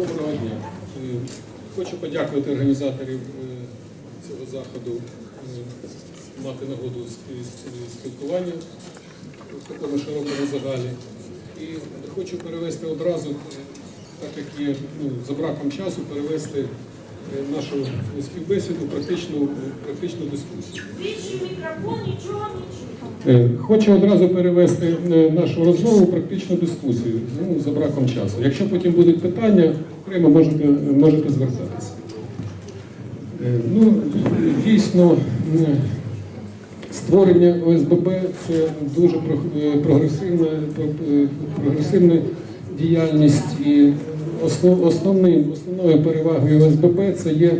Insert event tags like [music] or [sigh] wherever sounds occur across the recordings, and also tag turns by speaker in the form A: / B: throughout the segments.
A: Доброго дня. Е, Хочу подякувати організаторів е, цього заходу, е, мати нагоду спілкування в такому широкому загалі. І хочу перевести одразу, так як є ну, за браком часу, перевести нашу співбесіду практичну, практичну дискусію.
B: Мікрофон, нічого.
A: Е, Хочу одразу перевести е, нашу розмову в практичну дискусію ну, за браком часу. Якщо потім будуть питання, окремо можете, можете звертатися. Е, Ну, дійсно, е, створення ОСББ це дуже е, прогресивна, е, прогресивна діяльність і основ, основним, основною перевагою ОСББ це є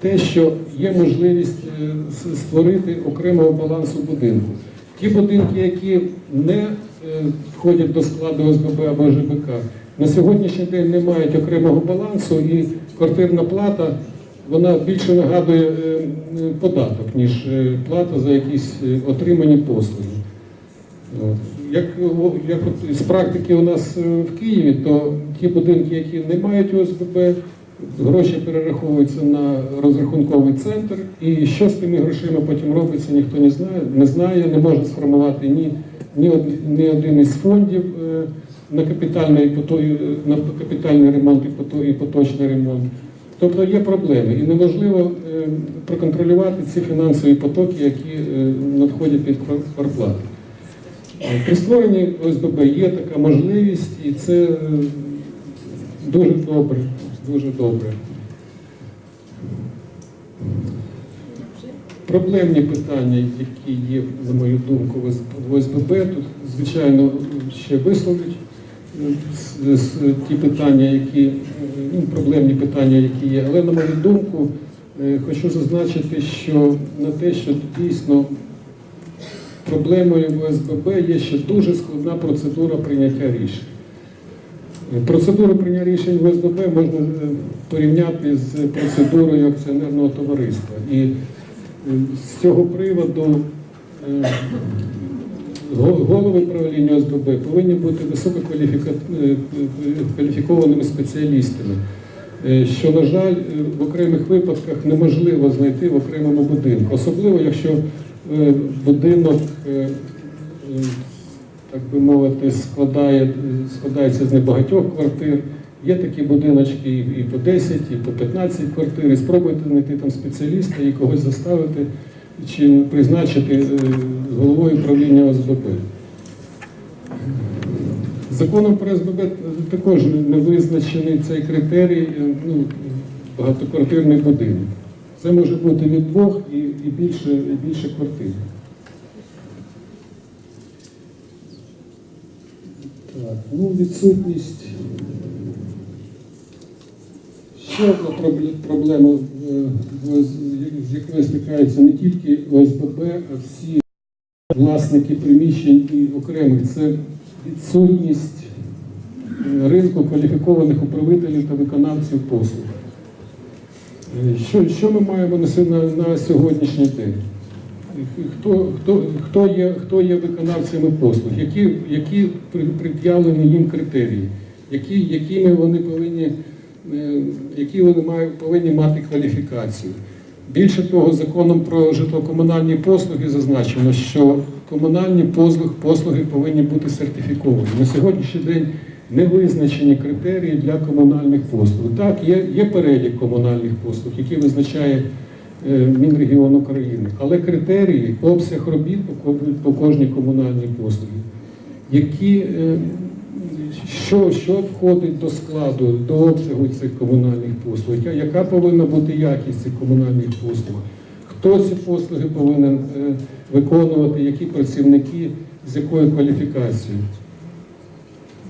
A: те, що є можливість е, створити окремого балансу будинку. Ті будинки, які не е, входять до складу ОСББ або ЖБК, на сьогоднішній день не мають окремого балансу і квартирна плата вона більше нагадує е, податок, ніж плата за якісь отримані послуги. Як, як от з практики у нас е, в Києві, то ті будинки, які не мають ОСББ, гроші перераховуються на розрахунковий центр, і що з тими грошима потім робиться, ніхто не знає, не знає, не може сформувати ні, ні, ні один із фондів е, на капітальний, на капітальний ремонт і поточний ремонт. Тобто є проблеми, і неможливо е, проконтролювати ці фінансові потоки, які надходять від квартплати. При створенні ОСББ є така можливість, і це е, дуже добре. Дуже добре. Проблемні питання, які є, на мою думку, в ОСББ, тут, звичайно, ще висловлять е, ті питання, які е, ну, проблемні питання, які є. Але на мою думку, хочу зазначити, що на те, що дійсно проблемою в ОСББ є ще дуже складна процедура прийняття рішень. Е, Процедуру прийняття рішень в ОСББ можна е, порівняти з процедурою акціонерного товариства. І е, з цього приводу голови правління ОСББ повинні бути висококваліфікованими спеціалістами, що, на жаль, в окремих випадках неможливо знайти в окремому будинку, особливо якщо будинок, е, е, так би мовити, складає, складається з небагатьох квартир. Є такі будиночки і по 10, і по 15 квартир. І спробуйте знайти там спеціаліста і когось заставити чи призначити е, головою правління ОСББ. Законом про СББ також не визначений цей критерій е, ну, багатоквартирний будинок. Це може бути від двох і, і, більше, і більше квартир. Так, ну, відсутність. Ще одна проблема, е, з якою стикаються не тільки ОСББ, а всі власники приміщень і окремих це відсутність е, ринку кваліфікованих управителів та виконавців послуг. Що, що ми маємо на, на, сьогоднішній день? Хто, хто, хто, є, хто є виконавцями послуг? Які, які пред'явлені їм критерії? Які, якими вони повинні, е, які вони мають, повинні мати кваліфікацію? Більше того, законом про житлово-комунальні послуги зазначено, що комунальні послуги, послуги повинні бути сертифіковані. На сьогоднішній день не визначені критерії для комунальних послуг. Так, є, є перелік комунальних послуг, який визначає е, Мінрегіон України, але критерії, обсяг робіт по, по кожній комунальній послугі, які, е, що, що входить до складу, до обсягу цих комунальних послуг, яка повинна бути якість цих комунальних послуг, хто ці послуги повинен е, виконувати, які працівники, з якою кваліфікацією.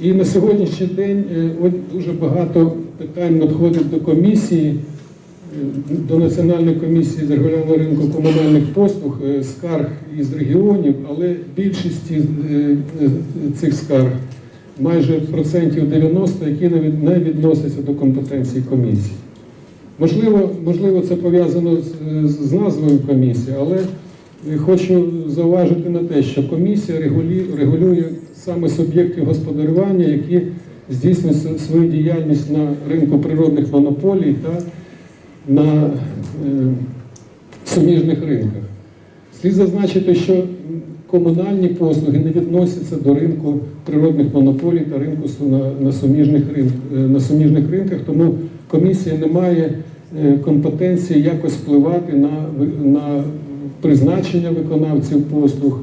A: І на сьогоднішній день е, дуже багато питань надходить до комісії, е, до Національної комісії з регулювання ринку комунальних послуг, е, скарг із регіонів, але більшість цих скарг, майже процентів 90, які не відносяться до компетенції комісії. Можливо, можливо, це пов'язано з, з назвою комісії, але хочу зауважити на те, що комісія регулює саме суб'єктів господарювання, які здійснює с- свою діяльність на ринку природних монополій та на е, суміжних ринках. Слід зазначити, що комунальні послуги не відносяться до ринку природних монополій та ринку на, суміжних, е, на суміжних ринках, тому комісія не має е, компетенції якось впливати на, на призначення виконавців послуг,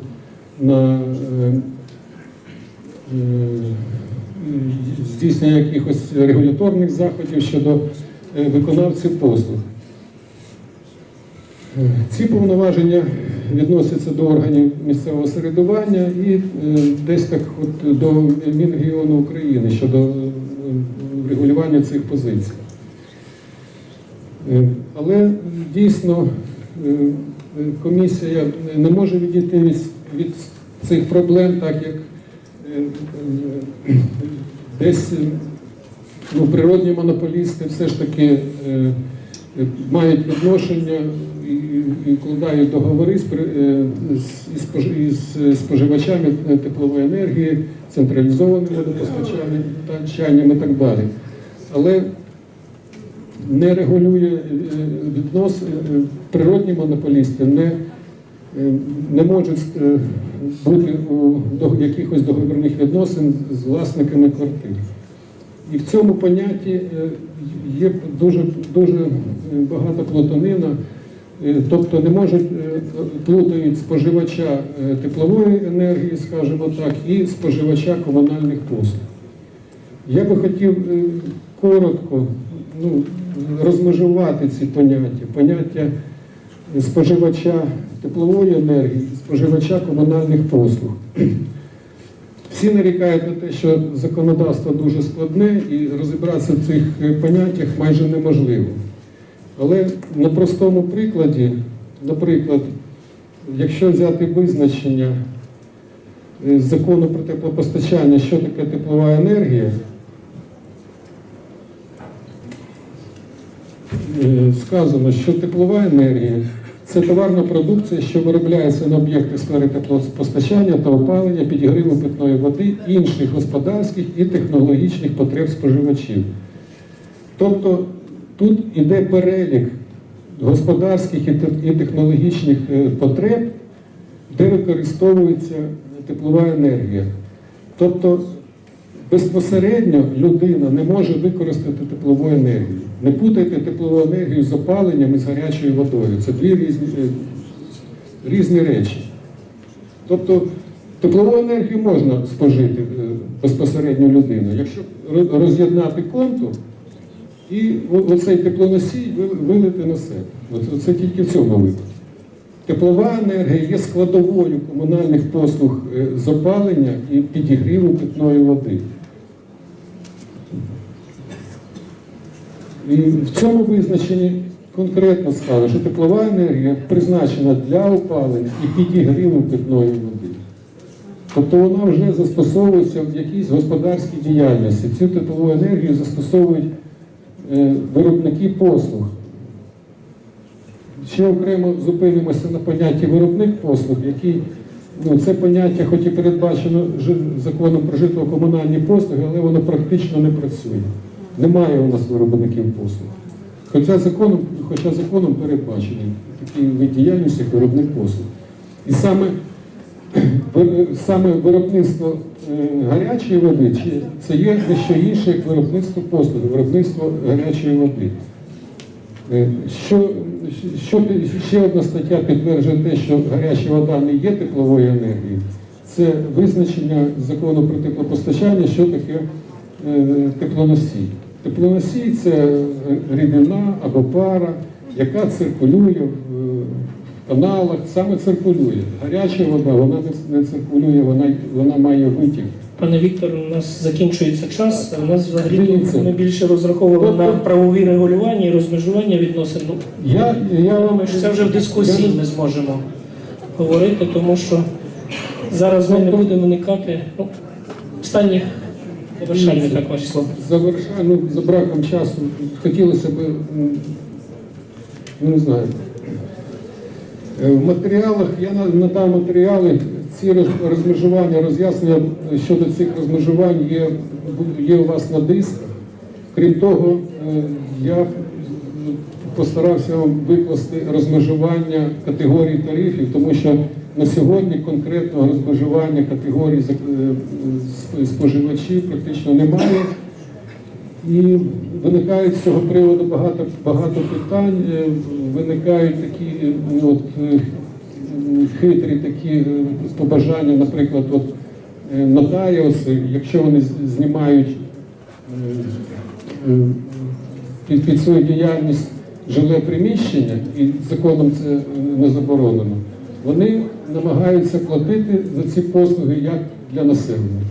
A: на е, е, здійснення якихось регуляторних заходів щодо е, виконавців послуг. Ці повноваження відносяться до органів місцевого самоврядування і десь так от до Мінрегіону України щодо регулювання цих позицій. Але дійсно комісія не може відійти від, від цих проблем, так як е, е, десь е, ну, природні монополісти все ж таки е, е, мають відношення і, вкладають договори з, е, споживачами теплової енергії, централізованим водопостачанням постачанням і так далі. Але не регулює е, віднос е, природні монополісти не, е, не можуть е, бути у якихось договірних відносин з власниками квартир. І в цьому понятті е, є дуже, дуже е, багато плутанина, Е, тобто не можуть е, плутають споживача е, теплової енергії, скажімо так, і споживача комунальних послуг. Я би хотів е, коротко ну, розмежувати ці поняття. Поняття споживача теплової енергії, споживача комунальних послуг. Всі нарікають на те, що законодавство дуже складне і розібратися в цих поняттях майже неможливо. Але на простому прикладі, наприклад, якщо взяти визначення е, закону про теплопостачання, що таке теплова енергія, сказано, що теплова енергія це товарна продукція, що виробляється на об'єктах сфери теплопостачання та опалення, підігріву питної води, інших господарських і технологічних потреб споживачів. Тобто тут іде перелік господарських і технологічних е, потреб, де використовується теплова енергія. Тобто безпосередньо людина не може використати теплову енергію. Не путайте теплову енергію з опаленням і з гарячою водою. Це дві різні, е, різні речі. Тобто теплову енергію можна спожити е, безпосередньо людину. Якщо роз'єднати контур і оцей теплоносій вилити на себе. Це тільки в цьому випадку. Теплова енергія є складовою комунальних послуг е, з опалення і підігріву питної води. І в цьому визначенні конкретно сказано, що теплова енергія призначена для опалення і підігріву питної води. Тобто вона вже застосовується в якійсь господарській діяльності. Цю теплову енергію застосовують е, виробники послуг. Ще окремо зупинимося на понятті виробник послуг, який ну, це поняття, хоч і передбачено законом про житлово-комунальні послуги, але воно практично не працює. Немає у нас виробників послуг. Хоча законом, хоча законом передбачений такий вид діяльності, як виробник послуг. І саме, [clears throat] саме виробництво е, гарячої води це є дещо інше, як виробництво послуги, виробництво гарячої води. Е, Що, що, ще одна стаття підтверджує те, що гаряча вода не є тепловою енергією. Це визначення закону про теплопостачання, що таке теплоносій. Теплоносій це рідина або пара, яка циркулює в е, каналах, саме циркулює. Гаряча вода, вона не, циркулює, вона, вона має витік.
C: Пане Віктор, у нас закінчується час. У нас взагалі ми більше розраховували
A: Тобто-
C: на правові регулювання і розмежування відносин. Ну,
A: Я, я
C: Ми ж це вже в дискусії
A: я-
C: ми зможемо говорити, тому що зараз ми не будемо уникати ну, останніх завершальних так ваші слова.
A: Ну, за браком часу хотілося б, ну не знаю. Е, В матеріалах, я надав матеріали, ці розмежування, роз'яснення щодо цих розмежувань є, є у вас на дисках. Крім того, е, я постарався вам викласти розмежування категорій тарифів, тому що на сьогодні конкретного розмежування категорій е, сп- споживачів практично немає. І виникають з цього приводу багато, багато питань, е, виникають такі ну, от, е, хитрі такі побажання, наприклад, от, нотаріуси, якщо вони знімають під, під свою діяльність жиле приміщення, і законом це не заборонено, вони намагаються платити за ці послуги як для населення.